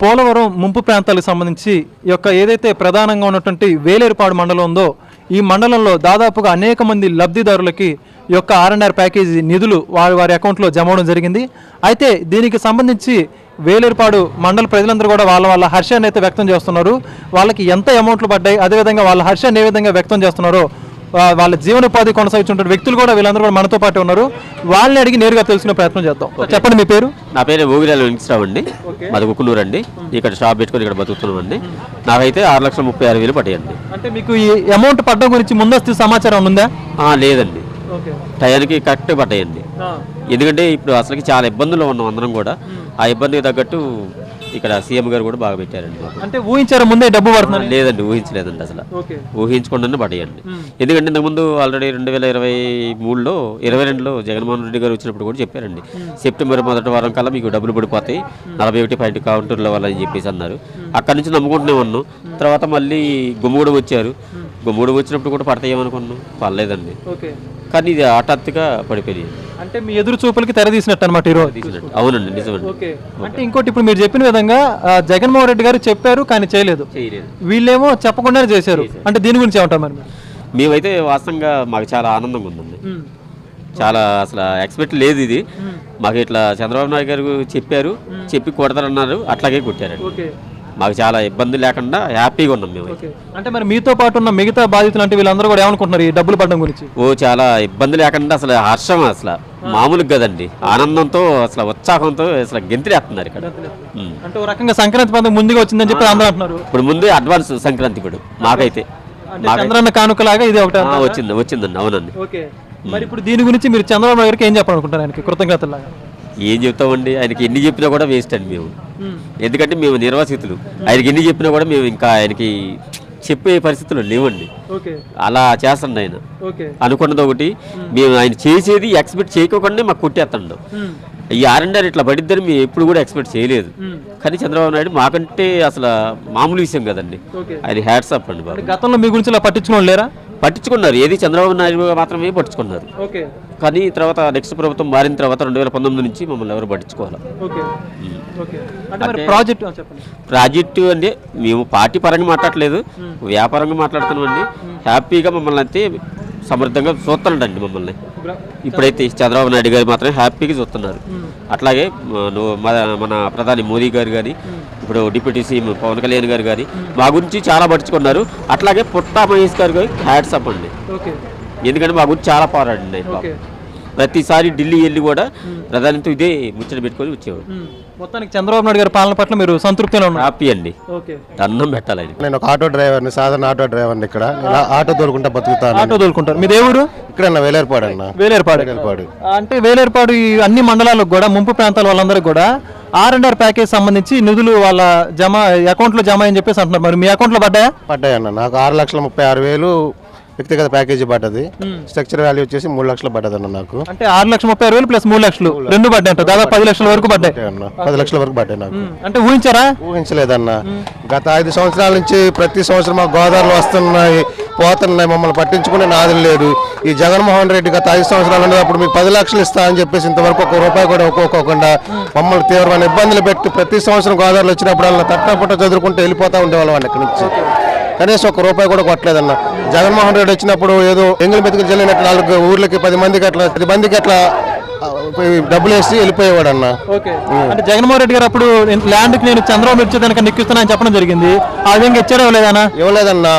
పోలవరం ముంపు ప్రాంతాలకు సంబంధించి ఈ యొక్క ఏదైతే ప్రధానంగా ఉన్నటువంటి వేలేరుపాడు మండలం ఉందో ఈ మండలంలో దాదాపుగా అనేక మంది లబ్ధిదారులకి ఈ యొక్క ఆర్ఎన్ఆర్ ప్యాకేజీ నిధులు వారి వారి అకౌంట్లో జమ అవడం జరిగింది. అయితే దీనికి సంబంధించి వేలేరుపాడు మండల ప్రజలందరూ కూడా వాళ్ళ వాళ్ళ హర్షాన్ని అయితే వ్యక్తం చేస్తున్నారు. వాళ్ళకి ఎంత అమౌంట్లు పడ్డాయి అదేవిధంగా వాళ్ళ హర్షాన్ని ఏ విధంగా వ్యక్తం చేస్తున్నారో వాళ్ళ జీవనోపాధి కొనసాగుతున్న వ్యక్తులు కూడా వీళ్ళందరూ కూడా మనతో పాటు ఉన్నారు. వాళ్ళని అడిగి నేరుగా తెలుసుకునే ప్రయత్నం చేద్దాం. చెప్పండి మీ పేరు? నా పేరు ఊగిరాల వెంకటరావు అండి. మాది కుక్కునూరు అండి. ఇక్కడ షాప్ పెట్టుకొని ఇక్కడ బతుకుతున్నాం అండి నాకైతే ఆరు లక్షల ముప్పై ఆరు వేలు పట్టాయండి అంటే మీకు ఈ అమౌంట్ పడ్డం గురించి ముందస్తు సమాచారం ఉందా? లేదండి. టయానికి కరెక్ట్ పడ్డాయండి. ఎందుకంటే ఇప్పుడు అసలుకి చాలా ఇబ్బందులు ఉన్నాం అందరం కూడా. ఆ ఇబ్బందికి తగ్గట్టు ఇక్కడ సీఎం గారు కూడా బాగా పెట్టారండి. అంటే ఊహించారా ముందే డబ్బు పడుతుందని లేదండి ఊహించలేదండి అసలు. ఊహించకుండానే పడేయండి. ఎందుకంటే ఇంతకుముందు ఆల్రెడీ రెండు వేల ఇరవై మూడులో ఇరవై రెండులో జగన్మోహన్ రెడ్డి గారు వచ్చినప్పుడు కూడా చెప్పారండి. సెప్టెంబర్ మొదటి వారం కల్లా మీకు డబ్బులు పడిపోతాయి. నలభై ఒకటి పాయింట్ కౌంటర్ల వల్ల అని చెప్పేసి అన్నారు. అక్కడి నుంచి నమ్ముకుంటూనే ఉన్నాం. తర్వాత మళ్ళీ గుమ్మగూడెం వచ్చారు. గుమ్మగూడెం వచ్చినప్పుడు కూడా పడతాయేమనుకున్నాం. పర్లేదండి కానీ ఇది హఠాత్తుగా పడిపోయింది. అంటే మీ ఎదురు చూపులకి తెర తీసినట్టు అనమాట ఈరోజు తీసినట్టు. అవునండి నిజమండి. ఓకే. అంటే ఇంకోటి ఇప్పుడు మీరు చెప్పిన విధంగా ఆ, జగన్మోహన్ రెడ్డి గారు చెప్పారు కానీ చేయలేదు. చేయలేదు. వీళ్ళేమో చెప్పకుండానే చేశారు. అంటే దీని గురించి ఏమంటారు మరి? మీరు? మేమైతే వాస్తవంగా మాకు చాలా ఆనందంగా ఉందండి. చాలా అసలు ఎక్స్పెక్ట్ లేదు ఇది. మాకు ఇట్లా చంద్రబాబు నాయుడు గారు చెప్పారు చెప్పి కొడతారన్నారు అట్లాగే కొట్టారండి. ఓకే. మాకు చాలా ఇబ్బంది లేకుండా హ్యాపీగా ఉన్నాం మేము. అంటే మరి మీతో పాటు ఉన్న మిగతా బాధితులు అంటే వీళ్ళందరూ కూడా ఏమనుకుంటున్నారు ఈ డబ్బులు పడడం గురించి? ఓ చాలా ఇబ్బంది లేకుండా అసలు హర్షం అసలు. మామూలుగా కదండి. ఆనందంతో అసలు ఉత్సాహంతో అసలు గెంతులేస్తున్నారు ఇక్కడ. అంటే ఒక రకంగా సంక్రాంతి పండుగ ముందుగా వచ్చిందని చెప్పి అందరూ అంటున్నారు. ఇప్పుడు ముందే అడ్వాన్స్ సంక్రాంతి ఇప్పుడు మాకైతే. చంద్రన్న కానుకలాగా ఇది ఒకటి వచ్చింది వచ్చిందండి అవునండి. ఓకే. మరి ఇప్పుడు దీని గురించి మీరు చంద్రబాబు నాయుడు గారికి ఏం చెప్పాలనుకుంటారు ఆయనకి? కృతజ్ఞతలాగా ఏం చెప్తామండి? ఆయనకి ఎన్ని చెప్పినా కూడా వేస్ట్ అండి మేము. ఎందుకంటే మేము నిర్వాసితులు. ఆయనకి ఎన్ని చెప్పినా కూడా మేము ఇంకా ఆయనకి చెప్పే పరిస్థితులు లేవండి. ఓకే. అలా చేస్తుండ ఆయన. ఓకే. అనుకున్నది ఒకటి మేము ఆయన చేసేది ఎక్స్పెక్ట్ చేయకోకుండా మాకు కొట్టేస్తాడు. ఈ ఆర్ఎండర్ ఇట్లా పడిద్దని మేము ఎప్పుడు కూడా ఎక్స్పెక్ట్ చేయలేదు. కానీ చంద్రబాబు నాయుడు మాకంటే అసలు మామూలు విషయం కదండి. ఓకే. ఆయన హ్యాట్స్ అప్ అండి బాబు. గతంలో మీ గురించి ఇలా పట్టించుకోవడం లేరా? పట్టించుకున్నారు. ఏది చంద్రబాబు నాయుడు మాత్రమే పట్టించుకున్నారు. ఓకే. కానీ తర్వాత నెక్స్ట్ ప్రభుత్వం మారిన తర్వాత రెండు వేల పంతొమ్మిది నుంచి మమ్మల్ని ఎవరు పట్టించుకోవాలి? ప్రాజెక్ట్ ప్రాజెక్టు అంటే మేము పార్టీ పరంగా మాట్లాడలేదు. వ్యాపారంగా మాట్లాడుతున్నామండి. హ్యాపీగా మమ్మల్ని అయితే సమర్థంగా చూస్తున్నాడండి మమ్మల్ని. ఇప్పుడైతే చంద్రబాబు నాయుడు గారు మాత్రం హ్యాపీగా చూస్తున్నారు. అట్లాగే మన- ప్రధాని మోదీ గారు కానీ ఇప్పుడు డిప్యూటీ సీఎం పవన్ కళ్యాణ్ గారు కానీ మా గురించి చాలా పట్టించుకున్నారు. అట్లాగే పుట్టా మహేష్ గారు హ్యాట్స్ అప్ అండి. ఎందుకంటే మా గురించి చాలా పోరాడండి ఆయన ప్రతిసారి ఢిల్లీ వెళ్ళి కూడా ప్రధానితో ఇదే ముచ్చట పెట్టుకొని వచ్చేవాడు. ఉమ్. మొత్తానికి చంద్రబాబు నాయుడు గారి పాలన పట్ల మీరు సంతృప్తిగా ఉన్నారు? హ్యాపీ అండి ఓకే. దండం పెట్టాలి నేను ఒక ఆటో డ్రైవర్ని సాధారణ ఆటో డ్రైవర్ని ఇక్కడ ఇలా ఆటో తోలుకుంటా బతుకుతాను. ఆటో తోలుకుంటారు. మీ దేవుడు? ఇక్కడ నా వేలేరుపాడు అన్న. వేలేరుపాడు. వేలేరుపాడు. అంటే వేలేరుపాడు ఈ అన్ని మండలాలకు కూడా ముంపు ప్రాంతాల వాళ్ళందరికీ కూడా ఆర్ అండ్ ఆర్ ప్యాకేజ్ సంబంధించి నిధులు వాళ్ళ జమ అకౌంట్లో జమ అని చెప్పేసి అంటున్నారు. మరి మీ అకౌంట్లో పడ్డాయా పడ్డాయి? అన్న నాకు ఆరు లక్షల ముప్పై ఆరు వేలు వ్యక్తిగత ప్యాకేజీ పడ్డది. స్ట్రక్చర్ వాల్యూ వచ్చేసి మూడు లక్షలు పడ్డది అన్న నాకు. అంటే ఆరు లక్షల ముప్పై వేలు ప్లస్ మూడు లక్షలు. రెండు పడ్డాయి అంట దాదాపు పది లక్షల వరకు పడ్డాయి. అన్న. పది లక్షల వరకు పడ్డాయి నాకు. అంటే ఊహించారా? ఊహించలేదన్న. గత ఐదు సంవత్సరాల నుంచి ప్రతి సంవత్సరం మా గోదావరిలో వస్తున్నాయి పోతున్నాయి మమ్మల్ని పట్టించుకునే నాదులు లేదు ఈ జగన్మోహన్ రెడ్డి గత ఐదు సంవత్సరాలు ఉన్నప్పుడు మీకు పది లక్షలు ఇస్తా అని చెప్పేసి ఇంతవరకు ఒక రూపాయి కూడా ఒక్కోకుండా మమ్మల్ని తీవ్రమైన ఇబ్బందులు పెట్టి ప్రతి సంవత్సరం గోదావరిలో వచ్చినప్పుడు తట్టపుట్ట చదువుకుంటూ వెళ్ళిపోతా ఉండేవాళ్ళం ఇక్కడి నుంచి. కనీసం ఒక రూపాయి కూడా కొట్టలేదన్న. జగన్మోహన్ రెడ్డి వచ్చినప్పుడు ఏదో ఎంగిలి మెతుకులు చెల్లినట్టు నాలుగు ఊర్లకి పది మందికి అట్లా పది మందికి అట్లా డబ్బులు వేసి వెళ్ళిపోయేవాడు అన్న అంటే జగన్మోహన్ రెడ్డి గారు అప్పుడు ల్యాండ్కి నేను చంద్రబాబు ఇచ్చేదానికి నిక్కిస్తున్నా అని చెప్పడం జరిగింది. ఆ విధంగా ఇచ్చారో లేదనా ఇవ్వలేదన్నా.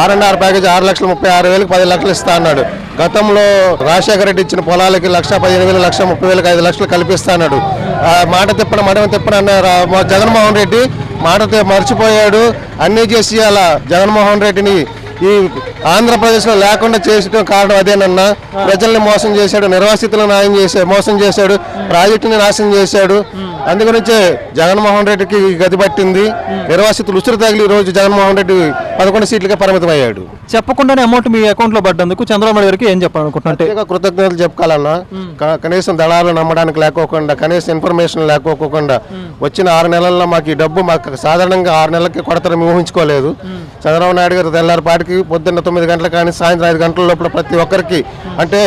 ఆర్ అండ్ ఆర్ ప్యాకేజ్ ఆరు లక్షల ముప్పై ఆరు వేలకు పది లక్షలు ఇస్తా అన్నాడు. గతంలో రాజశేఖర రెడ్డి ఇచ్చిన పొలాలకి లక్ష పదిహేను వేలు లక్ష ముప్పై వేలకు ఐదు లక్షలు కల్పిస్తా అన్నాడు. ఆ మాట తిప్పన మడమ తిప్పన అన్నారు మా జగన్మోహన్ రెడ్డి మాట మర్చిపోయాడు. అన్నీ చేసి అలా జగన్మోహన్ రెడ్డిని ఈ ఆంధ్రప్రదేశ్లో లేకుండా చేసడం కారణం అదేనన్నా ప్రజల్ని మోసం చేశాడు నిర్వాసితులను న్యాయం చేశాడు మోసం చేశాడు ప్రాజెక్టుని నాశనం చేశాడు. అందుగురించే జగన్మోహన్ రెడ్డికి గతి పట్టింది. నిర్వాసితులు ఉసురు తగిలి ఈ రోజు జగన్మోహన్ రెడ్డి పదకొండు సీట్లకే పరిమితం అయ్యాడు చెప్పకుండానే అమౌంట్ మీ అకౌంట్లో పడ్డందుకు చంద్రబాబు నాయుడు గారికి ఏం చెప్పాలనుకుంటున్నా కృతజ్ఞతలు చెప్పుకోవాలన్నా క- కనీసం దళాలు నమ్మడానికి లేకోకుండా కనీసం ఇన్ఫర్మేషన్ లేకోకుండా వచ్చిన ఆరు నెలల్లో మాకు ఈ డబ్బు మాకు సాధారణంగా ఆరు నెలలకి కొడతారని ఊహించుకోలేదు. చంద్రబాబు నాయుడు గారు తెల్లారిపాటికి పొద్దున్న తొమ్మిది గంటల కానీ సాయంత్రం ఐదు గంటల లోపల ప్రతి ఒక్కరికి అంటే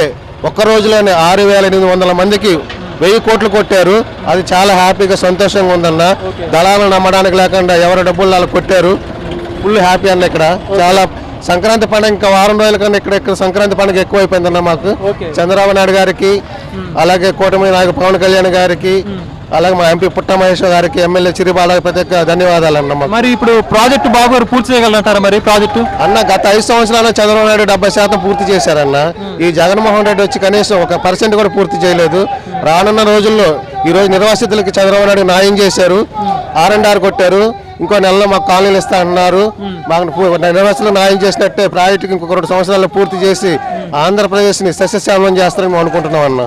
ఒక్క రోజులోనే ఆరు వేల ఎనిమిది వందల మందికి వెయ్యి కోట్లు కొట్టారు. అది చాలా హ్యాపీగా సంతోషంగా ఉందన్న. దళాలను నమ్మడానికి లేకుండా ఎవరి డబ్బులు వాళ్ళు కొట్టారు. ఫుల్ హ్యాపీ అన్న ఇక్కడ. చాలా సంక్రాంతి పండుగ ఇంకా వారం రోజుల కన్నా ఇక్కడ ఇక్కడ సంక్రాంతి పండుగ ఎక్కువైపోయిందన్న మాకు. చంద్రబాబు నాయుడు గారికి అలాగే కూటమి నాయకు పవన్ కళ్యాణ్ గారికి అలాగే మా ఎంపీ పుట్ట మహేశ్వర్ గారికి ఎమ్మెల్యే చిరిబాలకి ప్రత్యేక ధన్యవాదాలు అన్న మరి ఇప్పుడు ప్రాజెక్టు బాబు పూర్తి చేయగలంటారా మరి ప్రాజెక్టు? అన్న గత ఐదు సంవత్సరాలు చంద్రబాబు నాయుడు డెబ్బై శాతం పూర్తి చేశారన్న. ఈ జగన్మోహన్ రెడ్డి వచ్చి కనీసం ఒక పర్సెంట్ కూడా పూర్తి చేయలేదు. రానున్న రోజుల్లో ఈరోజు నిర్వాసితులకి చంద్రబాబు నాయుడు న్యాయం చేశారు. ఆర్ అండ్ ఆర్ కొట్టారు. ఇంకో నెలలో మాకు కాలనీలు ఇస్తా అన్నారు. మాకు పూ- నిర్వాసితులకు న్యాయం చేసినట్టే ప్రాజెక్టుకి ఇంకొక రెండు సంవత్సరాలు పూర్తి చేసి ఆంధ్రప్రదేశ్ని సస్యశ్యామలం చేస్తారని మేము అనుకుంటున్నాం అన్న.